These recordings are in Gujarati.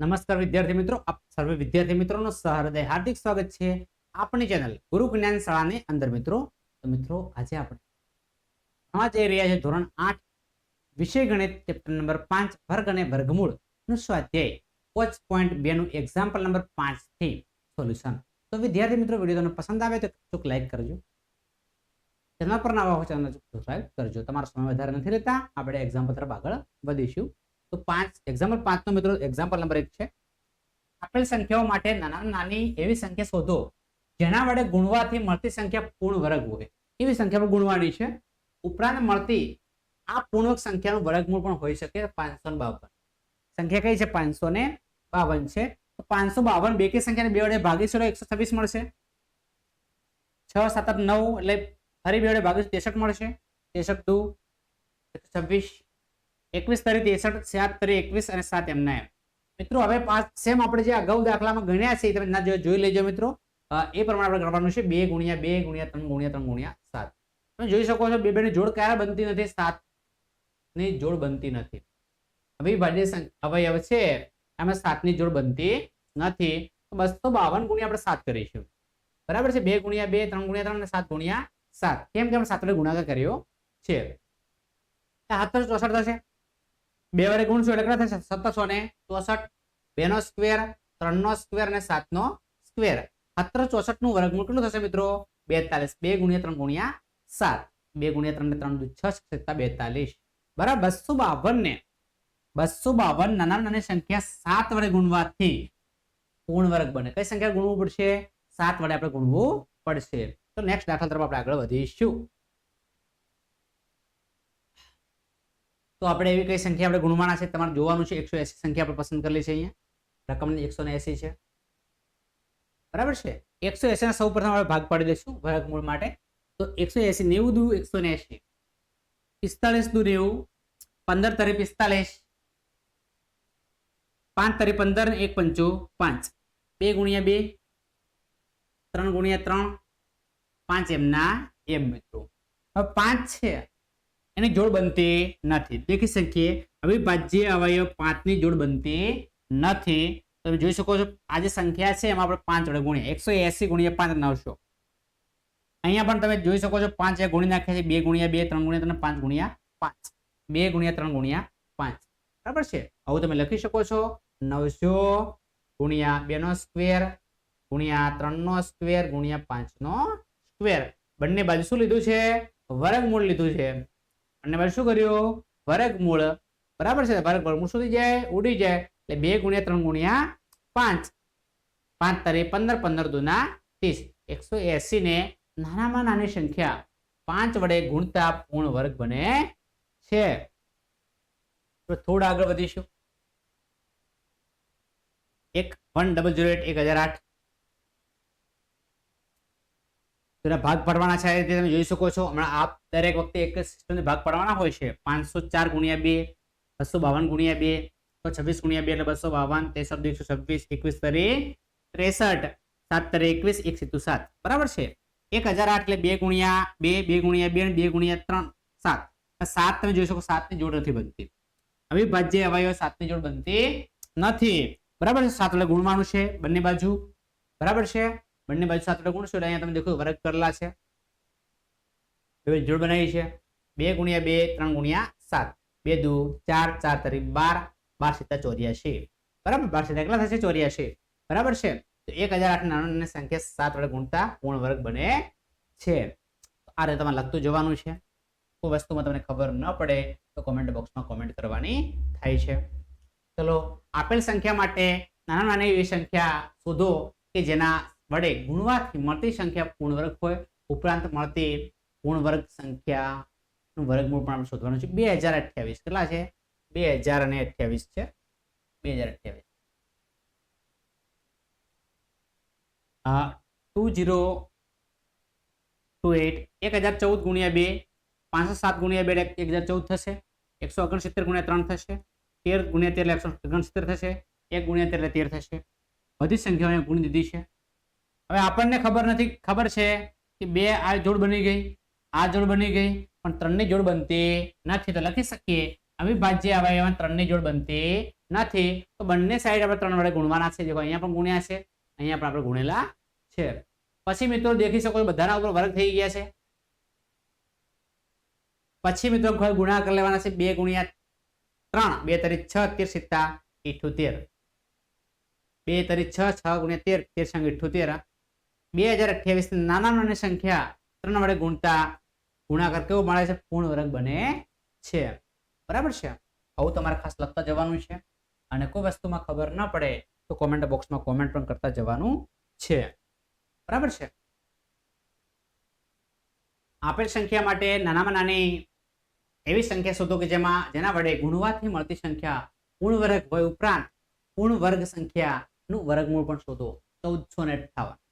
નમસ્કાર વિદ્યાર્થી મિત્રો, આપ સર્વે વિદ્યાર્થી મિત્રોનો સહૃદય હાર્દિક સ્વાગત છે આપણી ચેનલ ગુરુ જ્ઞાન શાળાની અંદર મિત્રો. તો મિત્રો, આજે આપણે ભણવા જઈ રહ્યા છે ધોરણ આઠ, વિષય ગણિત, ચેપ્ટર નંબર પાંચ, વર્ગ અને વર્ગમૂળનું સ્વાધ્યાય. પોચ પોઈન્ટ બે નું એક્ઝામ્પલ નંબર પાંચથી સોલ્યુશન તો વિદ્યાર્થી મિત્રો વીડિયો તમને પસંદ આવે તો ચોક લાઈક કરજો. ચેનલ પર નવા હોય ચેનલ સબસ્ક્રાઈબ કરજો. તમારો સમય વધારે નથી લેતા આપણે એક્ઝામ્પલ તરફ આગળ વધીશું. તો પાંચ એક્ઝામ્પલ પાંચ નો મિત્રો એક્ઝામ્પલ નંબર એક છે. આપેલ સંખ્યાઓ માટે નાના નાની એવી સંખ્યા શોધો, જેના વડે ગુણવાથી મળતી સંખ્યા પૂર્ણ વર્ગ હોય. એવી સંખ્યા ગુણવાની છે. ઉપરાંત મળતી આ પૂર્ણક સંખ્યાનું વર્ગમૂળ પણ હોઈ શકે પાંચસો ને બાવન. સંખ્યા કઈ છે? પાંચસો ને બાવન છે. તો પાંચસો બાવન બે કે સંખ્યાને બે વડે ભાગીશું એકસો છવ્વીસ મળશે. છ, સાત નવ એટલે ફરી બે વડે ભાગીશું ત્રેસઠ મળશે. ત્રેસઠ, દુ એકસો છવ્વીસ એકવીસ તરી ત્રેસઠ સાત તરી એકવીસ અને સાત એમના એમ મિત્રો, હવે પાંચ સેમ આપણે જે અગાઉ દાખલામાં ગણ્યા છે, એ તમે જોઈ લેજો મિત્રો. એ પ્રમાણે આપણે ગણવાનું છે બે ગુણ્યા બે ગુણ્યા ત્રણ ગુણ્યા ત્રણ ગુણ્યા સાત. તમે જોઈ શકો છો, બે બેની જોડ ક્યારે બનતી નથી? સાતની જોડ બનતી નથી. અવિભાજ્ય અવયવ છે, આમાં સાતની જોડ બનતી નથી. તો બસો બાવન ગુણ્યા આપણે સાત કરીશું. બરાબર છે? બે ગુણ્યા બે, ત્રણ ગુણ્યા ત્રણ અને સાત ગુણ્યા સાત. કેમ કે આપણે સાત ગુણાકાર કર્યો છે? સાતસો ચોસઠ થશે. બે વડે ગુણશું એટલે કેટલા થશે? સત્તરસો ને ચોસઠ. બે નો સ્ક્વેર ત્રણ નો સ્ક્વેર અને સાત નો સ્ક્વેર. સત્તર ચોસઠનું વર્ગમૂળ કેટલું થશે મિત્રો? બેતાલીસ. બે ગુણ્યા ત્રણ ગુણ્યા સાત. બે ગુણ્યા ત્રણ ને ત્રણ છ સત્તા બેતાલીસ. બરાબર? બસો બાવન ને બસો બાવન નાના નાની સંખ્યા સાત વડે ગુણવાથી પૂર્ણ વર્ગ બને. કઈ સંખ્યા ગુણવું પડશે? સાત વડે આપણે ગુણવું પડશે. તો નેક્સ્ટ દાખલા તરફ આપણે આગળ વધીશું. તો આપણે એવી કઈ સંખ્યા આપણે ગુણવાના છે? તમારે જોવાનું છે. એકસો એસી સંખ્યા આપણે પસંદ કરેલી છે અહીંયા. રકમની એકસો એસી છે. બરાબર છે? એકસો એસી સૌ પ્રથમ આપણે ભાગ પાડી દઈશું વર્ગમૂળ માટે. તો એકસો એસી નેવું દુ, એકસો ને એસી. પિસ્તાલીસ દુ નેવું, પંદર તરી પિસ્તાલીસ પાંચ તરી પંદર ને એક પંચો પાંચ. બે ગુણ્યા બે, ત્રણ ગુણ્યા ત્રણ. પાંચ એમના એમ મિત્રો. હવે પાંચ છે. એની જોડ બનતી નથી. દેખી શકીએ. અવિભાજ્ય અવયવ પાંચની જોડ બનતી નથી. તમે જોઈ શકો છો, આ જે સંખ્યા છે, એમાં આપણે પાંચ વડે ગુણીએ. એકસો એસી ગુણ્યા પાંચ નવસો. અહીંયા પણ તમે જોઈ શકો છો, પાંચ એ ગુણી નાખ્યા છે, બે ગુણ્યા બે, ત્રણ ગુણ્યા ત્રણ, પાંચ ગુણ્યા પાંચ. બે ગુણ્યા ત્રણ ગુણ્યા પાંચ. બરાબર છે? આવું તમે લખી શકો છો, નવસો ગુણ્યા બે નો સ્ક્વેર ગુણ્યા ત્રણ નો સ્ક્વેર ગુણ્યા પાંચ નો સ્ક્વેર. બંને બાજુ શું લીધું છે? વર્ગમૂળ લીધું છે. અને બાજુ શું કર્યું? વર્ગમૂળ બરાબર છે? વર્ગ વર્ગમૂળ શું થઈ જાય, ઉડી જાય. એટલે બે ગુણ્યા ત્રણ ગુણ્યા પાંચ. પાંચ તારે પંદર પંદર દુના ત્રીસ. એકસો એસી ને નાનામાં નાની સંખ્યા પાંચ વડે ગુણતા પૂર્ણ વર્ગ બને છે. તો થોડા આગળ વધીશું. એક વન ડબલ ઝીરો એટ એક હજાર આઠ. તેના ભાગ પાડવાના છે આ તમે જોઈ શકો છો. હમણાં આપ દરેક વખતે એક સિસ્ટમને ભાગ પાડવાના હોય છે. પાંચસો ચાર ગુણ્યા બે, બસો બાવન ગુણ્યા બે તો છવ્વીસ ગુણ્યા બે એટલે બસો બાવન, ત્રેસઠ એકસો છવ્વીસ, એકવીસ તરી ત્રેસઠ, સાત તરી એકવીસ, એક સીધું સાત. બરાબર છે? એક હજાર આઠ એટલે બે ગુણ્યા બે બે ગુણ્યા બે અને બે ગુણ્યા ત્રણ, સાત. સાત તમે જોઈ શકો, સાતની જોડ નથી બનતી. અવિભાજ્ય અવયવ સાતની જોડ બનતી નથી. બરાબર છે? સાત એટલે ગુણવાનું છે બંને બાજુ. બરાબર છે? બંને બાજુ સાત વડે ગુણશો અહીંયા તમે દેખો વર્ગ કરેલા છે. હવે જોડ બનાવી છે બે ગુણ્યા બે, ત્રણ ગુણ્યા સાત. બે દુ, ચાર ચાર તરી બાર બાર સિત્તા ચોર્યાસી બરાબર? બાર સિત્તા કેટલા થશે ચોર્યાસી બરાબર છે? તો એક હજાર આઠ નાનો સંખ્યા સાત વડે ગુણતા પૂર્ણ વર્ગ બને છે. આ રીતે તમારે લખતું જવાનું છે. કોઈ વસ્તુમાં તમને ખબર ન પડે તો કોમેન્ટ બોક્સમાં કોમેન્ટ કરવાની થાય છે. ચલો, આપેલ સંખ્યા માટે નાના નાની એવી સંખ્યા શોધો કે જેના વડે ગુણવાથી મળતી સંખ્યા પૂર્ણ વર્ગ હોય. ઉપરાંત મળતી પૂર્ણ વર્ગ સંખ્યાનું વર્ગમૂળ પણ આપણે શોધવાનું છે. બે હજાર અઠ્યાવીસ કેટલા છે? બે હજાર અને અઠ્યાવીસ છે. બે હજાર અઠ્યાવીસ. ટુ જીરો ટુ એટ એક હજાર ચૌદ ગુણ્યા બે પાંચસો સાત ગુણ્યા બે એક હજાર ચૌદ થશે. એકસો ઓગણસિત્તેર ગુણ્યા ત્રણ થશે. તેર ગુણ્યા તેર એટલે એકસો ઓગણસિત્તેર થશે. એક ગુણ્યા તેર એટલે તેર થશે. બધી સંખ્યાઓને ગુણી દીધી છે. હવે આપણને ખબર નથી, ખબર છે કે બે આ જોડ બની ગઈ, આ જોડ બની ગઈ, પણ ત્રણની જોડ બનતી નથી. તો લખી શકીએ, અવિભાજ્ય અવયવમાં ત્રણની જોડ બનતી નથી. તો બંને સાઈડ આપણે ત્રણ વડે ગુણવાના છે. જો અહીંયા પણ ગુણ્યા છે, અહીંયા પણ આપણે ગુણેલા છે. પછી મિત્રો દેખી શકો બધાના ઉપર વર્ગ થઈ ગયા છે. પછી મિત્રો ગુણાકાર કરી લેવાના છે, બે ગુણ્યા ત્રણ. બે તરી છ, તેર સિત્તા ઇઠ્ઠોતેર બે તરી છ છ ગુણ્યા તેર તેર સંગ ઇઠ્ઠોતેર બે હજાર અઠ્યાવીસ નાના નાની સંખ્યા ત્રણ વડે ગુણતા ગુણાકાર કેવો મળે છે? પૂર્ણ વર્ગ બને છે. બરાબર છે? આવું તમારે ખાસ લખતા જવાનું છે. અને કોઈ વસ્તુમાં ખબર ન પડે તો કોમેન્ટ બોક્સમાં કોમેન્ટ પણ કરતા જવાનું છે. બરાબર છે? આપેલ સંખ્યા માટે નાનામાં નાની એવી સંખ્યા શોધો કે જેમાં જેના વડે ગુણવાથી મળતી સંખ્યા પૂર્ણ વર્ગ હોય ઉપરાંત પૂર્ણ વર્ગ સંખ્યાનું વર્ગમૂળ પણ શોધો. ચૌદસો ને અઠ્ઠાવન.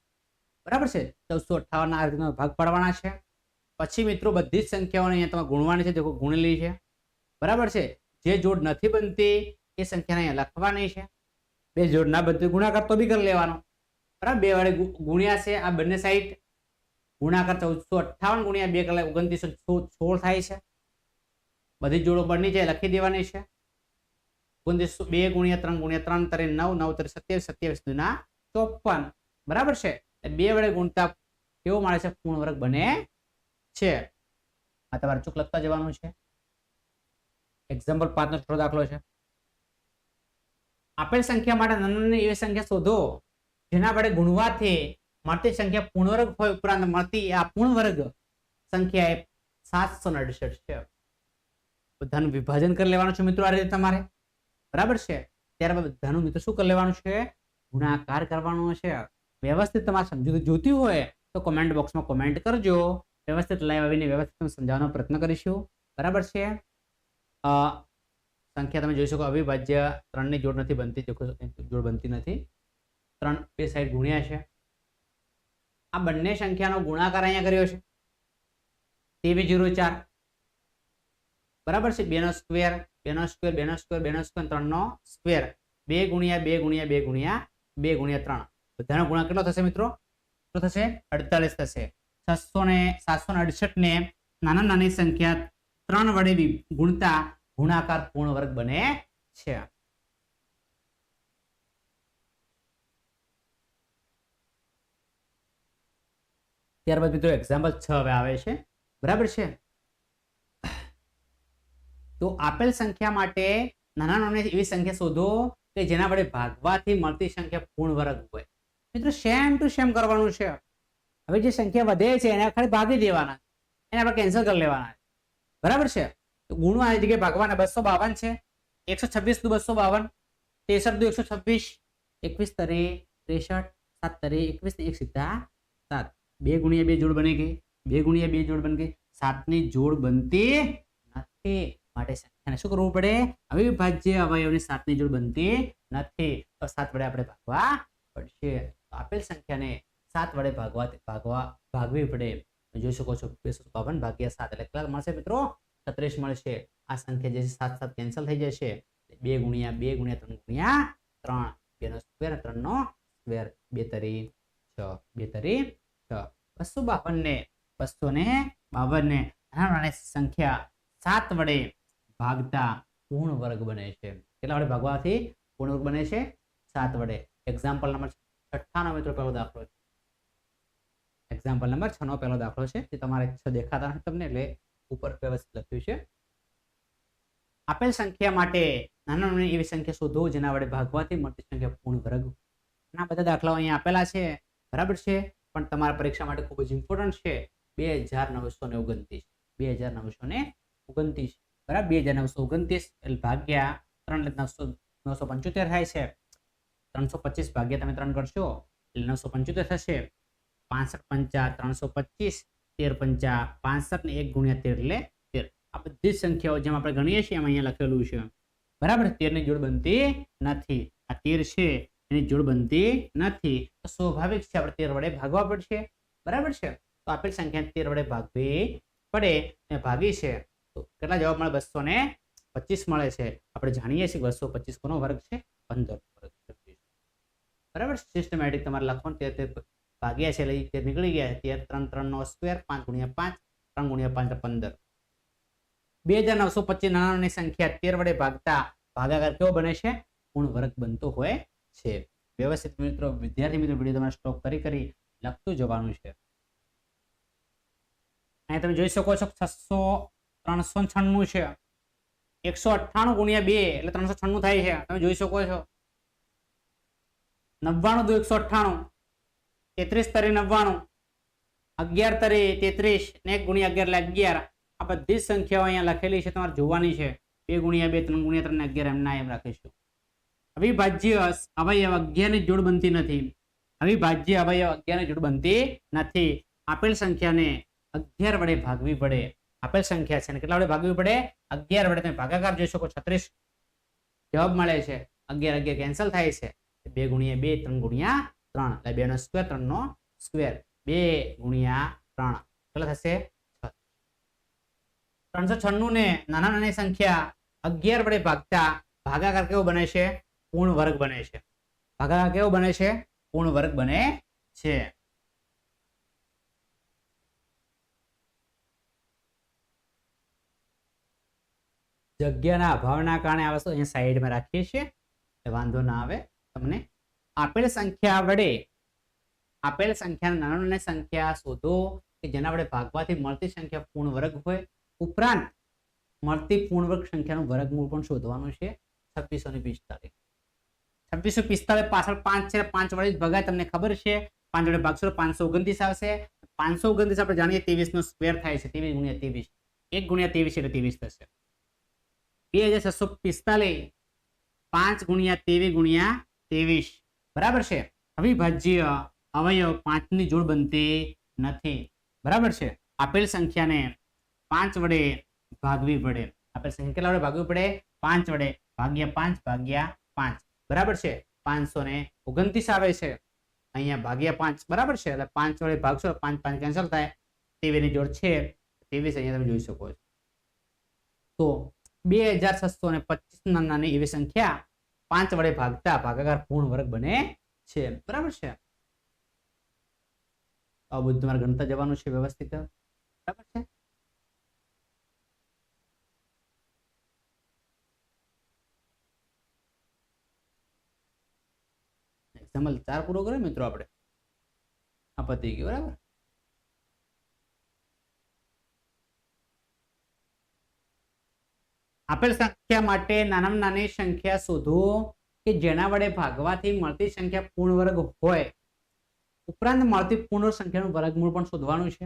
બરાબર છે? ચૌદસો અઠાવનના આ રીતે ભાગ પાડવાના છે. પછી મિત્રો બધી જ સંખ્યાઓને અહીંયા તમે ગુણવાની છે. દેખો ગુણેલી છે બરાબર છે? જે જોડ નથી બનતી એ સંખ્યાને અહીંયા લખવાની છે. બે જોડ ના બનતી ગુણાકાર તો બી કરી લેવાનો. બરાબર? બે વડે ગુણ્યા છે આ બંને સાઈડ ગુણાકાર ચૌદસો અઠ્ઠાવન ગુણ્યા બે કલાક ઓગણત્રીસો સોળ થાય છે. બધી જોડો બની છે, લખી દેવાની છે. ઓગણત્રીસો બે ગુણ્યા ત્રણ ગુણ્યા ત્રણ તરી નવ નવ તરી સત્યાવીસ સત્યાવીસ ના ચોપન બરાબર છે? બે વડે ગુણતા કેવો મળે છે? પૂર્ણ વર્ગ બને છે. આ તમારે ચૂક લખતા જવાનું છે. એક્ઝામ્પલ પાંચનો છોટો દાખલો છે. આપેલ સંખ્યા માટે નાની એવી સંખ્યા શોધો, જેના વડે ગુણવાથી મળતી સંખ્યા પૂર્ણ હોય ઉપરાંત મળતી આ પૂર્ણ વર્ગ સંખ્યા એ સાતસો ને અડસઠ છે. બધાનું વિભાજન કરી લેવાનું છે મિત્રો આ રીતે તમારે. બરાબર છે? ત્યારબાદ બધાનું મિત્રો શું કરી લેવાનું છે? ગુણાકાર કરવાનો છે. વ્યવસ્થિત તમારે સમજૂતી જોતી હોય તો કોમેન્ટ બોક્સમાં કોમેન્ટ કરજો. વ્યવસ્થિત લાઈવ આવીને વ્યવસ્થિત સમજાવવાનો પ્રયત્ન કરીશું. બરાબર છે? સંખ્યા તમે જોઈ શકો, અવિભાજ્ય ત્રણની જોડ નથી બનતી જોડ બનતી નથી. ત્રણ બે સાઈડ ગુણ્યા છે. આ બંને સંખ્યાનો ગુણાકાર અહીંયા કર્યો છે. તેવી જીરો ચાર. બરાબર છે? બેનો સ્ક્વેર બેનો સ્ક્વેર બેનો સ્ક્વેર બેનો સ્ક્વેર ત્રણનો સ્ક્વેર બે ગુણ્યા બે ગુણ્યા બે ગુણ્યા બે ગુણ્યા ત્રણ. બધાનો ગુણાકાર કેટલો થશે મિત્રો? કેટલો થશે? અડતાલીસ થશે. છસો ને, સાતસો ને અડસઠ ને નાના નાની સંખ્યા ત્રણ વડે ગુણતા ગુણાકાર પૂર્ણ વર્ગ બને છે. ત્યારબાદ મિત્રો એક્ઝામ્પલ છ હવે આવે છે. બરાબર છે? તો આપેલ સંખ્યા માટે નાના નાની એવી સંખ્યા શોધો કે જેના વડે ભાગવાથી મળતી સંખ્યા પૂર્ણ વર્ગ હોય. મિત્રો સેમ ટુ સેમ કરવાનું છે. હવે જે સંખ્યા વધે છે, એને ખાલી ભાગી દેવાના. એને આપણે કેન્સલ કરી લેવાના બરાબર છે? ગુણો આની જગ્યાએ ભાગવાના, બસો બાવન છે. એકસો છવ્વીસ દુ બસો બાવન. ત્રેસઠ દુ એકસો છવ્વીસ. એકવીસ તરે ત્રેસઠ, સાત તરે એકવીસ એક સીધા સાત. બે ગુણ્યા બે જોડ બની ગઈ બે ગુણ્યા બે જોડ બની ગઈ સાતની જોડ બનતી નથી. માટે સંખ્યાને શું કરવું પડે? અવિભાજ્ય અવયવની સાતની જોડ બનતી નથી. તો સાત વડે આપણે ભાગવા પડશે. તો આપેલ સંખ્યાને સાત વડે ભાગવા ભાગવા, ભાગવી પડે જોઈ શકો છો બેસો બાવન ભાગ્યા સાત એટલે કેટલા મળશે મિત્રો? છત્રીસ મળશે. આ સંખ્યા જે છે સાત સાત કેન્સલ થઈ જશે. બે ગુણ્યા બે ગુણ્યા ત્રણ ગુણ્યા ત્રણ. બે નો સ્ક્વેર ત્રણ નો સ્ક્વેર બે તરી છ. બે તરી છ. બસો બાવન ને, બસો ને બાવન ને. નાની સંખ્યા સાત વડે ભાગતા પૂર્ણ વર્ગ બને છે. કેટલા વડે ભાગવાથી પૂર્ણ વર્ગ બને છે? સાત વડે. એક્ઝામ્પલ નંબર છઠ્ઠાનો મિત્રો પહેલો દાખલો છે. એક્ઝામ્પલ નંબર છ નો પહેલો દાખલો છે જે તમારે છ દેખાતા નથી તમને, એટલે ઉપર વ્યવસ્થિત લખ્યું છે. આપેલ સંખ્યા માટે નાના નાની એવી સંખ્યા શોધો, જેના વડે ભાગવાથી મળતી સંખ્યા પૂર્ણ વર્ગ આ બધા દાખલાઓ અહીંયા આપેલા છે. બરાબર છે? પણ તમારા પરીક્ષા માટે ખૂબ જ ઇમ્પોર્ટન્ટ છે. બે હજાર નવસો ને ઓગણત્રીસ. બે હજાર નવસો ને ઓગણત્રીસ. બરાબર? બે હજાર નવસો ઓગણત્રીસ ભાગ્યા ત્રણ નવસો નવસો પંચોતેર થાય છે. ત્રણસો પચીસ ભાગ્યા તમે ત્રણ કરશો, એટલે નવસો પંચોતેર થશે. પાસઠ પંચા ત્રણસો પચીસ, તેર પંચા પાસઠ ને એક ગુણ્યા તેર એટલે તેર. આ બધી જ સંખ્યાઓ જેમ આપણે ગણીએ છીએ, એમ અહીંયા લખેલું છે. બરાબર? તેરની જોડ બનતી નથી. આ તેર છે, એની જોડ બનતી નથી. તો સ્વાભાવિક છે, આપણે તેર વડે ભાગવા પડશે. બરાબર છે? તો આપેલ સંખ્યા તેર વડે ભાગવી પડે અને ભાગી છે. તો કેટલા જવાબ મળે? બસો ને પચીસ મળે છે. આપણે જાણીએ છીએ બસો પચીસ કોનો વર્ગ છે? પંદર. વર્ગ છે બરાબર? સિસ્ટમેટિક તમારે લખવાનું તે ભાગ્યા છે લઈ તે નીકળી ગયા ત્યારે ત્રણ ત્રણ નો સ્ક્વેર પાંચ ગુણ્યા પાંચ, ત્રણ ગુણ્યા પાંચ પંદર. બે હજાર નવસો પચીસ નાણાંની સંખ્યા તેર વડે ભાગતા ભાગાકાર કેવો બને છે? પૂર્ણ વર્ગ બનતો હોય છે. વ્યવસ્થિત મિત્રો, વિદ્યાર્થી મિત્રો, વીડિયો તમારે સ્ટોપ કરી કરી લખતું જવાનું છે. અહીંયા તમે જોઈ શકો છો, છસો ત્રણસો છન્નું છે. એકસો અઠ્ઠાણું ગુણ્યા બે, એટલે ત્રણસો છન્નું થાય છે. તમે જોઈ શકો છો. નવ્વાણું દુ એકસો અઠ્ઠાણું, તેત્રીસ તરી નવ્વાણું, અગિયાર તરી તેત્રીસ ને એક ગુણ્યા અગિયાર એટલે અગિયાર. આ બધી જ સંખ્યાઓ અહીંયા લખેલી છે, તમારે જોવાની છે. બે ગુણ્યા બે, ત્રણ ગુણ્યા ત્રણ અગિયાર એમના એમ રાખીશું. અવિભાજ્ય અવયવ અગિયારની જોડ બનતી નથી. અવિભાજ્ય અવયવ અગિયારની જોડ બનતી નથી. આપેલ સંખ્યાને અગિયાર વડે ભાગવી પડે. આપેલ સંખ્યા છે અને કેટલા વડે ભાગવી પડે? અગિયાર વડે. તમે ભાગાકાર જોઈ શકો, છત્રીસ જવાબ મળે છે. અગિયાર અગિયાર કેન્સલ થાય છે. બે ગુણ્યા બે, ત્રણ ગુણ્યા ત્રણ. એટલે બે નો સ્ક્વેર ત્રણ નો સ્ક્વેર બે ગુણ્યા ત્રણ. કેટલા થશે? ત્રણસો છન્નું ને નાના નાની સંખ્યા અગિયાર વડે ભાગતા ભાગાકાર કેવો બને છે? પૂર્ણ વર્ગ બને છે. ભાગાકાર કેવો બને છે? પૂર્ણ વર્ગ બને છે. જગ્યાના અભાવના કારણે આ વસ્તુ અહીંયા સાઈડમાં રાખીએ છીએ. વાંધો ના આવે. તમને આપેલ સંખ્યા વડે, આપેલ સંખ્યા નાના નાની સંખ્યા શોધો કે જેના વડે ભાગવાથી મળતી સંખ્યા પૂર્ણ વર્ગ હોય. ઉપરાંત મળતી પૂર્ણ વર્ગ સંખ્યાનું વર્ગમૂળ પણ શોધવાનું છે છવ્વીસો ને પિસ્તાલીસ છવ્વીસો પિસ્તાલીસ પાછળ પાંચ છે, પાંચ વડે જ ભગાય, તમને ખબર છે. પાંચ વડે ભાગશો પાંચસો ઓગણત્રીસ આવશે. પાંચસો ઓગણત્રીસ આપણે જાણીએ ત્રેવીસ નો સ્ક્વેર થાય છે, ત્રેવીસ ગુણ્યા ત્રેવીસ. એક ગુણ્યા ત્રેવીસ એટલે ત્રેવીસ થશે. બે હજાર છસો પિસ્તાલીસ પાંચ ગુણ્યા ત્રેવીસ ગુણ્યા ત્રેવીસ. બરાબર છે? અવિભાજ્ય અવયવ પાંચની જોડ બનતી નથી. બરાબર છે? આપેલ સંખ્યાને પાંચ વડે ભાગવી પડે. આપેલ સંખ્યા વડે ભાગવી પડે? પાંચ વડે. ભાગ્યા પાંચ ભાગ્યા પાંચ. બરાબર છે? પાંચસો ને ઓગણત્રીસ આવે છે. અહીંયા ભાગ્યા પાંચ. બરાબર છે? એટલે પાંચ વડે ભાગશો પાંચ પાંચ કેન્સલ થાય. તેવીની જોડ છે. તેવીસ અહીંયા તમે જોઈ શકો છો. તો બે હજાર છસો ને પચીસ નાની એવી સંખ્યા પાંચ વડે ભાગતા ભાગાકાર પૂર્ણ વર્ગ બને છે. બરાબર છે? આ બધું તમારે ગણતા જવાનું છે વ્યવસ્થિત? બરાબર છે? એક્ઝામ્પલ ચાર પૂરો કર્યો મિત્રો આપણે. આ પતી ગયું, બરાબર? આપેલ સંખ્યા માટે નાનામાં નાની સંખ્યા શોધવો કે જેના વડે ભાગવાથી મળતી સંખ્યા પૂર્ણ વર્ગ હોય. ઉપરાંત મળતી પૂર્ણ સંખ્યાનું વર્ગમૂળ પણ શોધવાનું છે.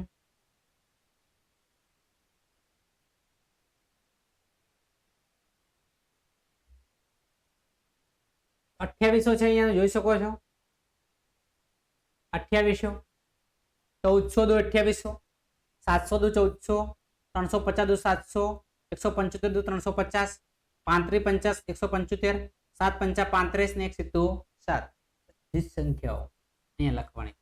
અઠ્યાવીસો છે અહીંયા, જોઈ શકો છો. અઠ્યાવીસો. ચૌદસો દો અઠ્યાવીસો. સાતસો દો ચૌદસો. ત્રણસો પચાસ દો સાતસો. એકસો પંચોતેર દુ ત્રણસો પચાસ પાંત્રી પંચાસ, એકસો પંચોતેર, સાત પંચા પાંત્રીસ ને એક સિત્તુ સાત. બધી સંખ્યાઓ અહીંયા લખવાની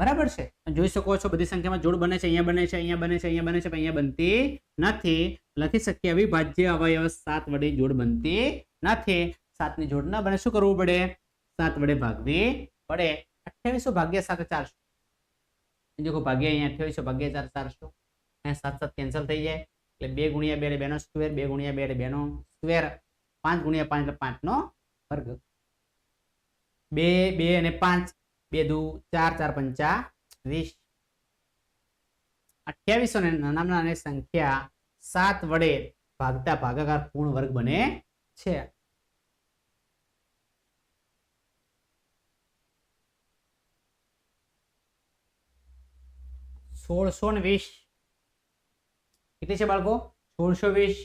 બરાબર છે? જોઈ શકો છો બધી સંખ્યામાં જોડ બને છે, અહીંયા બને છે, અહીંયા બને છે, અહીંયા બને છે અહીંયા બનતી નથી. લખી શકીએ અવિભાજ્ય અવયવ, સાત વડે જોડ બનતી નથી. સાતની જોડ ના બને, શું કરવું પડે? સાત વડે ભાગવી પડે. અઠ્યાવીસો ભાગ્યા સાત ચારસો. જો ભાગ્યા અહીંયા અઠ્યાવીસો ભાગ્યા ચાર ચારસો. અહીંયા સાત સાત કેન્સલ થઈ જાય. એટલે બે ગુણ્યા બે એટલે બેનો સ્ક્વેર બે ગુણ્યા બે એટલે બેનો સ્ક્વેર પાંચ ગુણ્યા પાંચ એટલે પાંચનો વર્ગ. બે બે અને પાંચ, બે દુ, ચાર ચાર પંચા વીસ. અઠ્યાવીસો ને નાના નાની સંખ્યા સાત વડે ભાગતા ભાગાકાર પૂર્ણ વર્ગ બને છે. સોળસો ને વીસ. કેટલી છે બાળકો? સોળસો વીસ.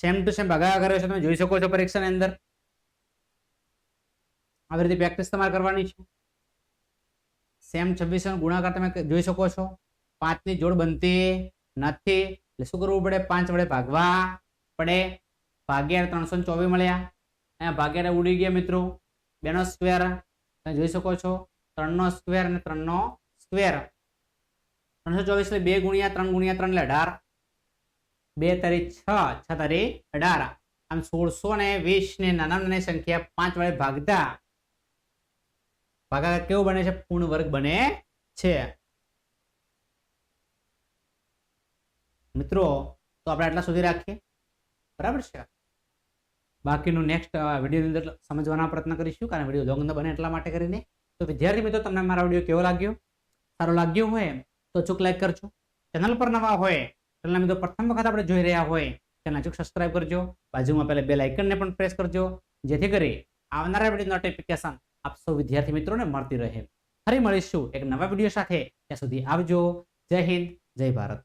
સેમ ટુ સેમ ભગાયા કર્યો છે તમે જોઈ શકો છો પરીક્ષાની અંદર. આવી રીતે પ્રેક્ટિસ તમારે કરવાની છે. સેમ છવ્વીસ ગુણાકાર તમે જોઈ શકો છો. પાંચની જોડ બનતી નથી. એટલે શું કરવું પડે? પાંચ વડે ભાગવા પડે. ભાગ્યા ત્રણસો ચોવીસ મળ્યા. અહીંયા ભાગ્યા ઉડી ગયા મિત્રો. બેનો સ્ક્વેર તમે જોઈ શકો છો. ત્રણનો સ્ક્વેર અને ત્રણનો સ્ક્વેર ત્રણસો ચોવીસ એટલે બે ગુણ્યા ત્રણ ગુણ્યા ત્રણ એટલે અઢાર. બે તારી છ છ તારી અઢાર. આમ સોળસો ને વીસ ને નાના નાની સંખ્યા પાંચ વડે ભાગતા. ભાગાકાર કેવો બને છે? પૂર્ણ વર્ગ બને છે. મિત્રો, તો આપણે આટલા સુધી રાખીએ. બરાબર છે? બાકીનું નેક્સ્ટ વિડીયોની અંદર સમજવાના પ્રયત્ન કરીશું, કારણ વીડિયો લોંગ ન બને એટલા માટે કરીને. તો વિદ્યાર્થી મિત્રો, તમને મારા વીડિયો કેવો લાગ્યો? સારો લાગ્યો હોય તો અચૂક લાઈક કરજો. ચેનલ પર નવા હોય ચેનલ મિત્રો પ્રથમ વખત આપણે જોઈ રહ્યા હોય ચેનલ ચૂક સબસ્ક્રાઇબ કરજો. બાજુમાં પહેલાં બેલ આઇકનને પણ પ્રેસ કરજો. જેથી કરી આવનારા વીડિયો નોટિફિકેશન આપ સૌ વિદ્યાર્થી મિત્રોને મળતી રહે. ફરી મળીશું એક નવા વીડિયો સાથે. ત્યાં સુધી આવજો. જય હિન્દ, જય ભારત.